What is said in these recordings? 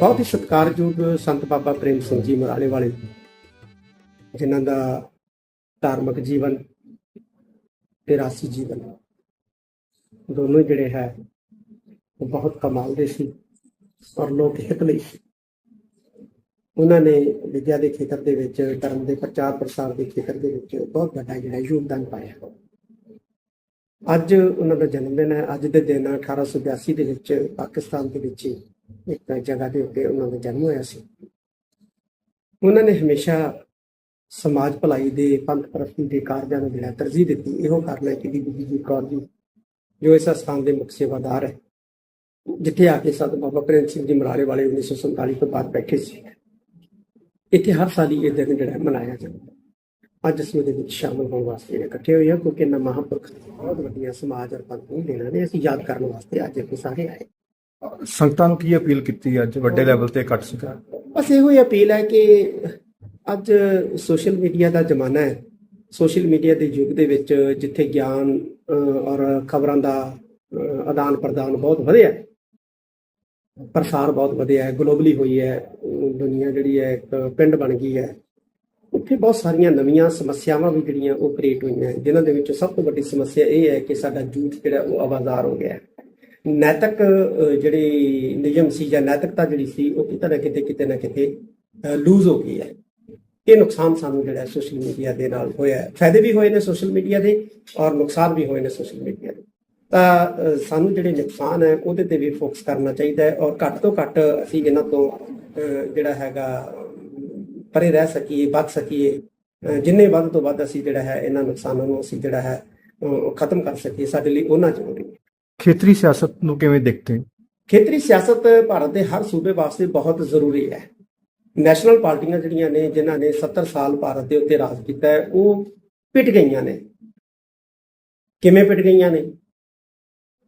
ਬਹੁਤ ਹੀ ਸਤਿਕਾਰਯੋਗ ਸੰਤ ਬਾਬਾ ਪ੍ਰੇਮ ਸਿੰਘ ਜੀ ਮਰਾਲੇ ਵਾਲੇ, ਜਿਨ੍ਹਾਂ ਦਾ ਧਾਰਮਿਕ ਜੀਵਨ ਤੇ ਰਾਸੀ ਜੀਵਨ ਦੋਨੋਂ ਜਿਹੜੇ ਹੈ, ਉਹ ਬਹੁਤ ਕਮਾਲ ਦੇ ਸੀ ਔਰ ਲੋਕ ਹਿੱਤ ਲਈ ਉਹਨਾਂ ਨੇ ਵਿਦਿਆ ਦੇ ਖੇਤਰ ਦੇ ਵਿੱਚ, ਧਰਮ ਦੇ ਪ੍ਰਚਾਰ ਪ੍ਰਸਾਰ ਦੇ ਖੇਤਰ ਦੇ ਵਿੱਚ ਬਹੁਤ ਵੱਡਾ ਜਿਹੜਾ ਯੋਗਦਾਨ ਪਾਇਆ। ਅੱਜ ਉਹਨਾਂ ਦਾ ਜਨਮ ਦਿਨ ਹੈ। ਅੱਜ ਦੇ ਦਿਨ 1882 ਦੇ ਵਿੱਚ ਪਾਕਿਸਤਾਨ ਦੇ ਵਿੱਚ ਇੱਕ ਜਗ੍ਹਾ ਦੇ ਉੱਤੇ ਉਹਨਾਂ ਦਾ ਜਨਮ ਹੋਇਆ ਸੀ। ਉਹਨਾਂ ਨੇ ਹਮੇਸ਼ਾ ਸਮਾਜ ਭਲਾਈ ਦੇ ਪੰਥ ਪ੍ਰਸਤੀ ਦੇ ਕਾਰਜਾਂ ਨੂੰ ਜਿਹੜਾ ਤਰਜੀਹ ਦਿੱਤੀ। ਇਹੋ ਕਾਰਨ ਹੈ ਕਿ ਬੀਬੀ ਜੀ ਕੌਰ ਜੀ, ਜੋ ਇਸ ਸਥਾਨ ਦੇ ਮੁੱਖ ਸੇਵਾਦਾਰ ਹੈ, ਜਿੱਥੇ ਆ ਕੇ ਸਤ ਬਾਬਾ ਪ੍ਰੇਮ ਸਿੰਘ ਜੀ ਮਰਾਲੇ ਵਾਲੇ 1947 ਤੋਂ ਬਾਅਦ ਬੈਠੇ ਸੀ। ਇੱਥੇ ਹਰ ਸਾਲ ਹੀ ਇਹ ਦਿਨ ਜਿਹੜਾ ਮਨਾਇਆ ਜਾਂਦਾ ਅੱਜ ਅਸੀਂ ਉਹਦੇ ਵਿੱਚ ਸ਼ਾਮਲ ਹੋਣ ਵਾਸਤੇ ਇਕੱਠੇ ਹੋਏ ਹਾਂ, ਕਿਉਂਕਿ ਇਹਨਾਂ ਮਹਾਂਪੁਰਖ ਬਹੁਤ ਵੱਡੀਆਂ ਸਮਾਜ ਔਰ ਪੰਥ ਨੂੰ ਦੇਣਾ ਨੇ। ਅਸੀਂ ਯਾਦ ਕਰਨ ਵਾਸਤੇ ਅੱਜ ਇੱਥੇ ਸਾਰੇ ਆਏ। ਸੰਗਤਾਂ ਨੂੰ ਕੀ ਅਪੀਲ ਕੀਤੀ ਅੱਜ? ਵੱਡੇ ਲੈਵਲ ਤੇ ਇਕੱਠ ਸੀਗਾ ਬਸ ਇਹੋ ਹੀ ਅਪੀਲ ਹੈ ਕਿ ਅੱਜ ਸੋਸ਼ਲ ਮੀਡੀਆ ਦਾ ਜ਼ਮਾਨਾ ਹੈ। ਸੋਸ਼ਲ ਮੀਡੀਆ ਦੇ ਯੁੱਗ ਦੇ ਵਿੱਚ ਜਿੱਥੇ ਗਿਆਨ ਔਰ ਖਬਰਾਂ ਦਾ ਆਦਾਨ ਪ੍ਰਦਾਨ ਬਹੁਤ ਵਧਿਆ ਹੈ। ਪ੍ਰਸਾਰ ਬਹੁਤ ਵਧਿਆ ਹੈ। ਗਲੋਬਲੀ ਹੋਈ ਹੈ। ਅਹ, ਦੁਨੀਆ ਜਿਹੜੀ ਹੈ ਇੱਕ ਪਿੰਡ ਬਣ ਗਈ ਹੈ। ਉੱਥੇ ਬਹੁਤ ਸਾਰੀਆਂ ਨਵੀਆਂ ਸਮੱਸਿਆਵਾਂ ਵੀ ਜਿਹੜੀਆਂ ਉਹ ਕ੍ਰੀਏਟ ਹੋਈਆਂ ਜਿਨ੍ਹਾਂ ਦੇ ਵਿੱਚੋਂ ਸਭ ਤੋਂ ਵੱਡੀ ਸਮੱਸਿਆ ਇਹ ਹੈ ਕਿ ਸਾਡਾ ਯੂਥ ਜਿਹੜਾ ਉਹ ਆਵਾਜ਼ਾਰ ਹੋ ਗਿਆ ਹੈ। ਨੈਤਿਕ ਅਹ, ਜਿਹੜੀ ਨਿਯਮ ਸੀ ਜਾਂ ਨੈਤਿਕਤਾ ਜਿਹੜੀ ਸੀ ਉਹ ਕਿਤੇ ਨਾ ਕਿਤੇ ਕਿਤੇ ਨਾ ਕਿਤੇ ਲੂਜ਼ ਹੋ ਗਈ ਹੈ। ਇਹ ਨੁਕਸਾਨ ਸਾਨੂੰ ਜਿਹੜਾ ਸੋਸ਼ਲ ਮੀਡੀਆ ਦੇ ਨਾਲ ਹੋਇਆ ਫਾਇਦੇ ਵੀ ਹੋਏ ਨੇ ਸੋਸ਼ਲ ਮੀਡੀਆ ਦੇ ਔਰ ਨੁਕਸਾਨ ਵੀ ਹੋਏ ਨੇ ਸੋਸ਼ਲ ਮੀਡੀਆ ਦੇ। ਤਾਂ ਸਾਨੂੰ ਜਿਹੜੇ ਨੁਕਸਾਨ ਹੈ ਉਹਦੇ ਤੇ ਵੀ ਫੋਕਸ ਕਰਨਾ ਚਾਹੀਦਾ ਹੈ ਔਰ ਘੱਟ ਤੋਂ ਘੱਟ ਅਸੀਂ ਇਹਨਾਂ ਤੋਂ ਜਿਹੜਾ ਹੈਗਾ ਪਰੇ ਰਹਿ ਸਕੀਏ ਬਚ ਸਕੀਏ। ਜਿੰਨੇ ਵੱਧ ਤੋਂ ਵੱਧ ਅਸੀਂ ਜਿਹੜਾ ਹੈ ਇਹਨਾਂ ਨੁਕਸਾਨਾਂ ਨੂੰ ਅਸੀਂ ਜਿਹੜਾ ਹੈ ਖਤਮ ਕਰ ਸਕੀਏ। ਸਾਡੇ ਲਈ ਉਹਨਾਂ ਜ਼ਰੂਰੀ ਹੈ। ਖੇਤਰੀ ਸਿਆਸਤ ਨੂੰ ਕਿਵੇਂ ਦੇਖਦੇ ਹੋ? ਖੇਤਰੀ ਸਿਆਸਤ ਭਾਰਤ ਦੇ ਹਰ ਸੂਬੇ ਵਾਸਤੇ ਬਹੁਤ ਜ਼ਰੂਰੀ ਹੈ। ਨੈਸ਼ਨਲ ਪਾਰਟੀਆਂ ਜਿਹੜੀਆਂ ਨੇ, ਜਿਨ੍ਹਾਂ ਨੇ 70 ਸਾਲ ਭਾਰਤ ਦੇ ਉੱਤੇ ਰਾਜ ਕੀਤਾ ਹੈ, ਉਹ ਪਿਟ ਗਈਆਂ ਨੇ। ਕਿਵੇਂ ਪਿਟ ਗਈਆਂ ਨੇ?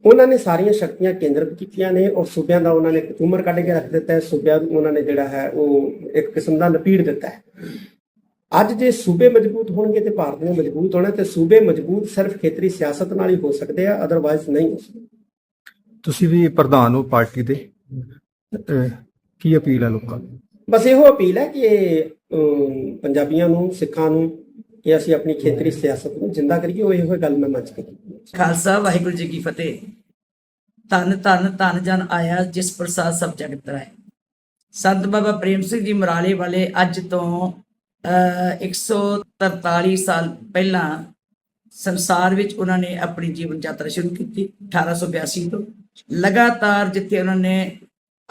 ਉਹਨਾਂ ਨੇ ਸਾਰੀਆਂ ਸ਼ਕਤੀਆਂ ਕੇਂਦਰਿਤ ਕੀਤੀਆਂ ਨੇ ਔਰ ਸੂਬਿਆਂ ਦਾ ਉਹਨਾਂ ਨੇ ਉਮਰ ਕੱਢ ਕੇ ਰੱਖ ਦਿੱਤਾ ਹੈ। ਸੂਬਿਆਂ ਨੂੰ ਉਹਨਾਂ ਨੇ ਜਿਹੜਾ ਹੈ, ਉਹ ਇੱਕ ਕਿਸਮ ਦਾ ਲਪੀੜ ਦਿੱਤਾ ਹੈ। ਅੱਜ ਜੇ ਸੂਬੇ ਮਜ਼ਬੂਤ ਹੋਣਗੇ ਤੇ ਭਾਰਤ ਨੇ ਮਜ਼ਬੂਤ ਹੋਣਾ ਤੇ ਸੂਬੇ ਮਜ਼ਬੂਤ ਸਿਰਫ ਖੇਤਰੀ ਸਿਆਸਤ ਨਾਲ ਹੀ ਹੋ ਸਕਦੇ ਆ ਅਦਰਵਾਈਜ਼ ਨਹੀਂ ਹੋ ਸਕਦੇ। ਤੁਸੀਂ ਵੀ ਪ੍ਰਧਾਨ ਹੋ ਪਾਰਟੀ ਦੇ। ਕੀ ਅਪੀਲ ਹੈ ਲੋਕਾਂ ਨੂੰ? ਬਸ ਇਹੋ ਅਪੀਲ ਹੈ ਕਿ ਪੰਜਾਬੀਆਂ ਨੂੰ ਸਿੱਖਾਂ ਨੂੰ ਕਿ ਅਸੀਂ ਆਪਣੀ ਖੇਤਰੀ ਸਿਆਸਤ ਨੂੰ ਜਿੰਦਾ ਕਰੀਏ ਉਹ ਇਹੋ ਗੱਲ ਮੈਂ ਮੰਚ ਹੈ। ਖਾਲਸਾ ਵਾਹਿਗੁਰੂ ਜੀ ਕੀ ਫਤਿਹ। ਧੰਨ ਧੰਨ ਧੰਨ ਜਨ ਆਇਆ ਜਿਸ ਪ੍ਰਸਾਦ ਸਭ ਜਗਤ ਤਰਾਏ ਸੰਤ ਬਾਬਾ ਪ੍ਰੇਮ ਸਿੰਘ ਜੀ ਮਰਾਲੇ ਵਾਲੇ ਅੱਜ ਤੋਂ 143 ਸਾਲ ਪਹਿਲਾਂ ਸੰਸਾਰ ਵਿੱਚ ਉਹਨਾਂ ਨੇ ਆਪਣੀ ਜੀਵਨ ਯਾਤਰਾ ਸ਼ੁਰੂ ਕੀਤੀ 1882 ਤੋਂ। ਲਗਾਤਾਰ ਜਿੱਥੇ ਉਹਨਾਂ ਨੇ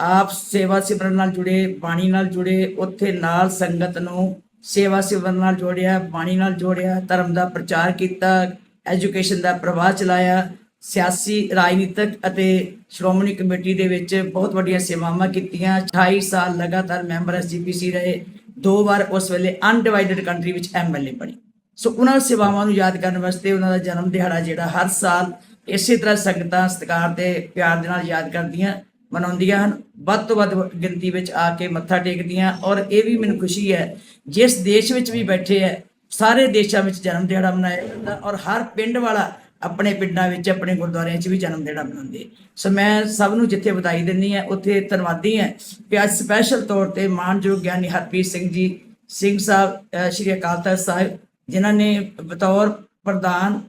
ਆਪ ਸੇਵਾ ਸਿਮਰਨ ਨਾਲ ਜੁੜੇ, ਬਾਣੀ ਨਾਲ ਜੁੜੇ, ਉੱਥੇ ਨਾਲ ਸੰਗਤ ਨੂੰ ਸੇਵਾ ਸਿਮਰਨ ਨਾਲ ਜੋੜਿਆ, ਬਾਣੀ ਨਾਲ ਜੋੜਿਆ, ਧਰਮ ਦਾ ਪ੍ਰਚਾਰ ਕੀਤਾ, ਐਜੂਕੇਸ਼ਨ ਦਾ ਪ੍ਰਵਾਹ ਚਲਾਇਆ, ਸਿਆਸੀ, ਰਾਜਨੀਤਿਕ ਅਤੇ ਸ਼੍ਰੋਮਣੀ ਕਮੇਟੀ ਦੇ ਵਿੱਚ ਬਹੁਤ ਵੱਡੀਆਂ ਸੇਵਾਵਾਂ ਕੀਤੀਆਂ। 28 ਸਾਲ ਲਗਾਤਾਰ ਮੈਂਬਰ ਐਸਜੀਪੀਸੀ ਰਹੇ। ਦੋ ਵਾਰ ਉਸ ਵੇਲੇ ਅਨਡਿਵਾਈਡਡ ਕੰਟਰੀ ਵਿੱਚ ਐਮਐਲਏ ਬਣੀ। ਸੋ ਉਹਨਾਂ ਸੇਵਾਵਾਂ ਨੂੰ ਯਾਦ ਕਰਨ ਵਾਸਤੇ ਉਹਨਾਂ ਦਾ ਜਨਮ ਦਿਹਾੜਾ ਜਿਹੜਾ ਹਰ ਸਾਲ ਇਸੇ ਤਰ੍ਹਾਂ ਸੰਗਤਾਂ ਸਤਿਕਾਰ ਤੇ ਪਿਆਰ ਦੇ ਨਾਲ ਯਾਦ ਕਰਦੀਆਂ, ਮਨਾਉਂਦੀਆਂ ਹਨ। ਵੱਧ ਤੋਂ ਵੱਧ ਗਿਣਤੀ ਵਿੱਚ ਆ ਕੇ ਮੱਥਾ ਟੇਕਦੀਆਂ ਔਰ ਇਹ ਵੀ ਮੈਨੂੰ ਖੁਸ਼ੀ ਹੈ, ਜਿਸ ਦੇਸ਼ ਵਿੱਚ ਵੀ ਬੈਠੇ ਹੈ, ਸਾਰੇ ਦੇਸ਼ਾਂ ਵਿੱਚ ਜਨਮ ਦਿਹਾੜਾ ਮਨਾਇਆ ਜਾਂਦਾ ਔਰ ਹਰ ਪਿੰਡ ਵਾਲਾ ਆਪਣੇ ਪਿੰਡਾਂ ਵਿੱਚ, ਆਪਣੇ ਗੁਰਦੁਆਰਿਆਂ 'ਚ ਵੀ ਜਨਮ ਦਿਹਾੜਾ ਮਨਾਉਂਦੇ। ਸੋ ਮੈਂ ਸਭ ਨੂੰ ਜਿੱਥੇ ਵਧਾਈ ਦਿੰਦੀ ਹਾਂ, ਉੱਥੇ ਧੰਨਵਾਦੀ ਹਾਂ। ਕਿ ਅੱਜ ਸਪੈਸ਼ਲ ਤੌਰ ਤੇ ਮਾਨਯੋਗ ਗਿਆਨੀ ਹਰਪ੍ਰੀਤ ਸਿੰਘ ਜੀ, ਸਿੰਘ ਸਾਹਿਬ ਸ਼੍ਰੀ ਅਕਾਲ ਤਖਤ ਸਾਹਿਬ, ਜਿਨ੍ਹਾਂ ਨੇ ਬਤੌਰ ਪ੍ਰਧਾਨ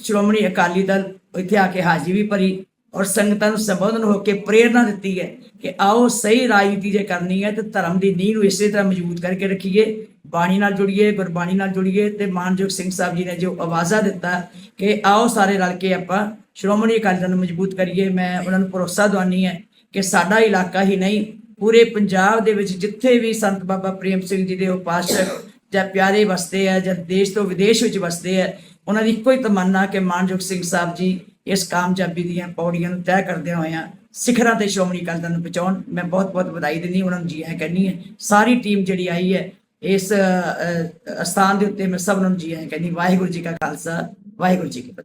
ਸ਼੍ਰੋਮਣੀ ਅਕਾਲੀ ਦਲ ਇੱਥੇ ਆ ਕੇ ਹਾਜ਼ਰੀ ਵੀ ਭਰੀ। ਔਰ ਸੰਗਤਾਂ ਨੂੰ ਸੰਬੋਧਨ ਹੋ ਕੇ ਪ੍ਰੇਰਣਾ ਦਿੱਤੀ ਹੈ ਕਿ ਆਓ ਸਹੀ ਰਾਜਨੀਤੀ ਜੇ ਕਰਨੀ ਹੈ ਤੇ ਧਰਮ ਦੀ ਨੀਂਹ ਨੂੰ ਇਸੇ ਤਰ੍ਹਾਂ ਮਜ਼ਬੂਤ ਕਰਕੇ ਰੱਖੀਏ, ਬਾਣੀ ਨਾਲ ਜੁੜੀਏ, ਗੁਰਬਾਣੀ ਨਾਲ ਜੁੜੀਏ ਤੇ ਮਾਨਯੋਗ ਸਿੰਘ ਸਾਹਿਬ ਜੀ ਨੇ ਜੋ ਆਵਾਜ਼ਾ ਦਿੱਤਾ ਕਿ ਆਓ ਸਾਰੇ ਰਲ ਕੇ ਆਪਾਂ ਸ਼੍ਰੋਮਣੀ ਅਕਾਲੀ ਦਲ ਨੂੰ ਮਜ਼ਬੂਤ ਕਰੀਏ, ਮੈਂ ਉਹਨਾਂ ਨੂੰ ਭਰੋਸਾ ਦਵਾਨੀ ਹੈ ਕਿ ਸਾਡਾ ਇਲਾਕਾ ਹੀ ਨਹੀਂ, ਪੂਰੇ ਪੰਜਾਬ ਦੇ ਵਿੱਚ ਜਿੱਥੇ ਵੀ ਸੰਤ ਬਾਬਾ ਪ੍ਰੇਮ ਸਿੰਘ ਜੀ ਦੇ ਉਪਾਸ਼ਕ ਜਾਂ ਪਿਆਰੇ ਵਸਦੇ ਆ ਜਾਂ ਦੇਸ਼ ਤੋਂ ਵਿਦੇਸ਼ ਵਿੱਚ ਵਸਦੇ ਆ, ਉਹਨਾਂ ਦੀ ਇੱਕੋ ਹੀ ਤਮੰਨਾ ਕਿ ਮਾਨਯੋਗ ਸਿੰਘ ਸਾਹਿਬ ਜੀ ਇਸ ਕਾਮਯਾਬੀ ਦੀਆਂ ਪੌੜੀਆਂ ਨੂੰ ਤੈਅ ਕਰਦੇ ਹੋਇਆਂ ਸਿਖਰਾਂ ਤੇ ਸ਼੍ਰੋਮਣੀ ਅਕਾਲੀ ਦਲ ਨੂੰ ਪਹੁੰਚਾਉਣ ਮੈਂ ਬਹੁਤ ਬਹੁਤ ਵਧਾਈ ਦਿੰਦੀ ਉਹਨਾਂ ਨੂੰ ਜੀ ਆਇਆਂ ਕਹਿੰਦੀ ਹੈ ਸਾਰੀ ਟੀਮ ਜਿਹੜੀ ਆਈ ਹੈ ਇਸ ਅ, ਅਸਥਾਨ ਦੇ ਉੱਤੇ ਮੈਂ ਸਭ ਨੂੰ ਜੀ ਆਇਆਂ ਕਹਿੰਦੀ ਵਾਹਿਗੁਰੂ ਜੀ ਕਾ ਖਾਲਸਾ ਵਾਹਿਗੁਰੂ ਜੀ ਕੀ ਫਤਿਹ।